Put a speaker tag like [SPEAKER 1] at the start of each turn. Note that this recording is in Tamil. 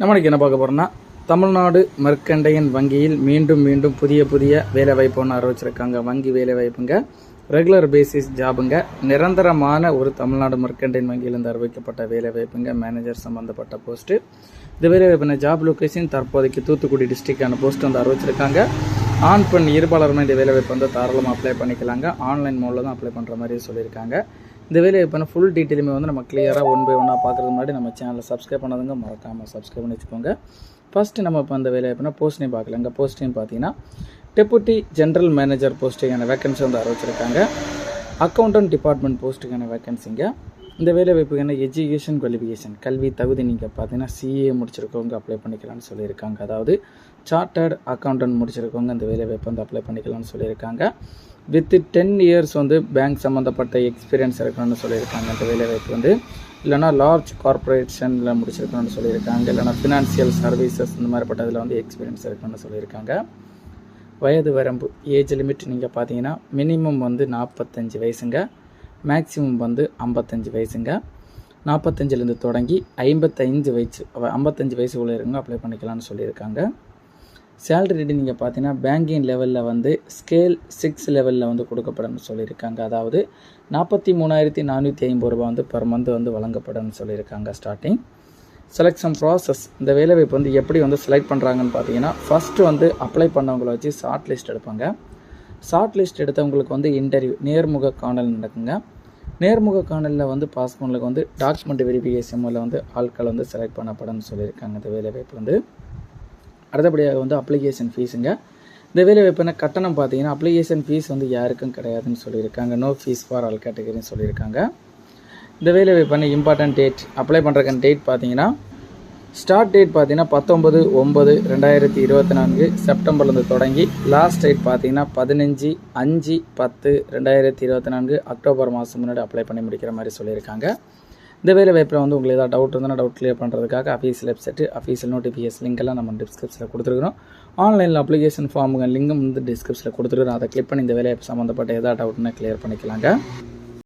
[SPEAKER 1] நம்மளுக்கு என்ன பார்க்க போகிறோம்னா தமிழ்நாடு மெர்கண்டையன் வங்கியில் மீண்டும் மீண்டும் புதிய புதிய வேலை வாய்ப்பு ஒன்று அறிவிச்சிருக்காங்க. வங்கி வேலை வாய்ப்புங்க ரெகுலர் பேசிஸ் ஜாபுங்க நிரந்தரமான ஒரு தமிழ்நாடு மெர்கண்டையன் வங்கியிலிருந்து அறிவிக்கப்பட்ட வேலை வாய்ப்புங்க மேனேஜர் சம்மந்தப்பட்ட போஸ்ட்டு இந்த வேலை வாய்ப்பின ஜாப் லொக்கேஷன் தற்போதைக்கு தூத்துக்குடி டிஸ்ட்ரிக்டான போஸ்ட் வந்து அறிவிச்சிருக்காங்க. ஆண் பெண் இருபாலருமே இந்த வேலை வாய்ப்பு வந்து தாராளமாக அப்ளை பண்ணிக்கலாங்க. ஆன்லைன் மோடில் தான் அப்ளை பண்ணுற மாதிரி சொல்லியிருக்காங்க. இந்த வேலை வாய்ப்பான ஃபுல் டீட்டெயிலுமே வந்து நம்ம கிளியராக ஒன் பை ஒன்னாக பார்க்குறது முன்னாடி நம்ம சேனலை சப்ஸ்கிரைப் பண்ணதுங்க மறக்காமல் சப்ஸ்கிரைப் பண்ணி வச்சுக்கோங்க. ஃபஸ்ட்டு நம்ம இப்போ அந்த வேலை வாய்ப்புனா போஸ்ட்டையும் பார்க்கலாங்க போஸ்ட்டையும் பார்த்தீங்கன்னா டெபுட்டி ஜென்ரல் மேனேஜர் போஸ்ட்டுக்கான வேகன்சி வந்து அறிவிச்சிருக்காங்க. அக்கௌண்டன்ட் டிபார்ட்மெண்ட் போஸ்ட்டுக்கான வேகன்சிங்க இந்த வேலை என்ன எஜுகேஷன் குவாலிஃபிகேஷன் கல்வி தகுதி நீங்கள் பார்த்தீங்கன்னா சிஏ முடிச்சிருக்கவங்க அப்ளை பண்ணிக்கலாம்னு சொல்லியிருக்காங்க. அதாவது சார்ட்டர்ட் அக்கௌண்டன்ட் முடிச்சிருக்கவங்க இந்த வேலை வாய்ப்பு வந்து அப்ளை பண்ணிக்கலாம்னு சொல்லியிருக்காங்க. வித் டென் இயர்ஸ் வந்து பேங்க் சம்மந்தப்பட்ட எக்ஸ்பீரியன்ஸ் இருக்கணும்னு சொல்லியிருக்காங்க. இந்த வேலை வாய்ப்பு வந்து இல்லைனா லார்ஜ் கார்ப்பரேஷனில் முடிச்சிருக்கணும்னு சொல்லியிருக்காங்க. இல்லைனா ஃபினான்சியல் சர்வீசஸ் இந்த மாதிரிப்பட்டதில் வந்து எக்ஸ்பீரியன்ஸ் இருக்கணும்னு சொல்லியிருக்காங்க. வயது வரம்பு ஏஜ் லிமிட் நீங்கள் பார்த்தீங்கன்னா மினிமம் வந்து நாற்பத்தஞ்சு வயசுங்க. மேக்ஸிமம் வந்து ஐம்பத்தஞ்சு வயசுங்க. நாற்பத்தஞ்சிலேருந்து தொடங்கி ஐம்பத்தஞ்சு வயசு ஐம்பத்தஞ்சு வயசு உள்ளவங்க அப்ளை பண்ணிக்கலாம்னு சொல்லியிருக்காங்க. சேலரி ரேட்டு நீங்கள் பார்த்தீங்கன்னா பேங்கிங் லெவலில் வந்து ஸ்கேல் சிக்ஸ் லெவலில் வந்து கொடுக்கப்படும் சொல்லியிருக்காங்க. அதாவது நாற்பத்தி மூணாயிரத்தி நானூற்றி ஐம்பது ரூபா வந்து பர் மந்த் வந்து வழங்கப்படும்னு சொல்லியிருக்காங்க ஸ்டார்டிங் செலெக்ஷன் ப்ராசஸ் இந்த வேலைவாய்ப்பு வந்து எப்படி வந்து செலக்ட் பண்ணுறாங்கன்னு பார்த்தீங்கன்னா ஃபஸ்ட்டு வந்து அப்ளை பண்ணவங்கள வச்சு ஷார்ட் லிஸ்ட் எடுப்பாங்க. ஷார்ட் லிஸ்ட் எடுத்தவங்களுக்கு வந்து இன்டர்வியூ நேர்முக காணல் நடக்குங்க. நேர்முக காணலில் வந்து பாஸ் பண்ணலுக்கு வந்து டாக்குமெண்ட் வெரிஃபிகேஷன் மூலம் வந்து ஆட்கள் வந்து செலக்ட் பண்ணப்படும்னு சொல்லியிருக்காங்க இந்த வேலைவாய்ப்பு வந்து. அடுத்தபடியாக வந்து அப்ளிகேஷன் ஃபீஸுங்க இந்த வேலைவாய்ப்புனா கட்டணம் பார்த்தீங்கன்னா அப்ளிகேஷன் ஃபீஸ் வந்து யாருக்கும் கிடையாதுன்னு சொல்லியிருக்காங்க. நோ ஃபீஸ் ஃபார் ஆல் கேட்டகரின்னு சொல்லியிருக்காங்க. இந்த வேலைவாய்ப்பான இம்பார்ட்டன்ட் டேட் அப்ளை பண்ணுறக்கான டேட் பார்த்தீங்கன்னா ஸ்டார்ட் டேட் பார்த்தீங்கன்னா பத்தொம்பது ஒம்பது ரெண்டாயிரத்தி இருபத்தி நான்கு செப்டம்பர்லேருந்து தொடங்கி லாஸ்ட் டேட் பார்த்தீங்கன்னா பதினஞ்சு அஞ்சு பத்து ரெண்டாயிரத்தி இருபத்தி நான்கு அக்டோபர் மாதம் முன்னாடி அப்ளை பண்ணி முடிக்கிற மாதிரி சொல்லியிருக்காங்க. இந்த வேலை வாய்ப்பில் வந்து உங்களுக்கு ஏதாவது டவுட் இருந்தால் டவுட் கிளியர் பண்ணுறதுக்காக அஃபீஷியல் வெப்சைட்டு அஃபீஷியல் நோட்டிஃபிகேஷன் லிங்க்கெல்லாம் நம்ம டிஸ்கிரிப்ஷனில் கொடுத்துருக்குறோம். ஆன்லைனில் அப்ளிகேஷன் ஃபார்முங்க லிங்கும் வந்து டிஸ்கிரிப்ஷனில் கொடுத்துருக்குறோம். அதை கிளிக் பண்ணி இந்த வேலைவாய்ப்பு சம்மந்தப்பட்ட ஏதாவது டவுட்னா கிளியர் பண்ணிக்கலாங்க.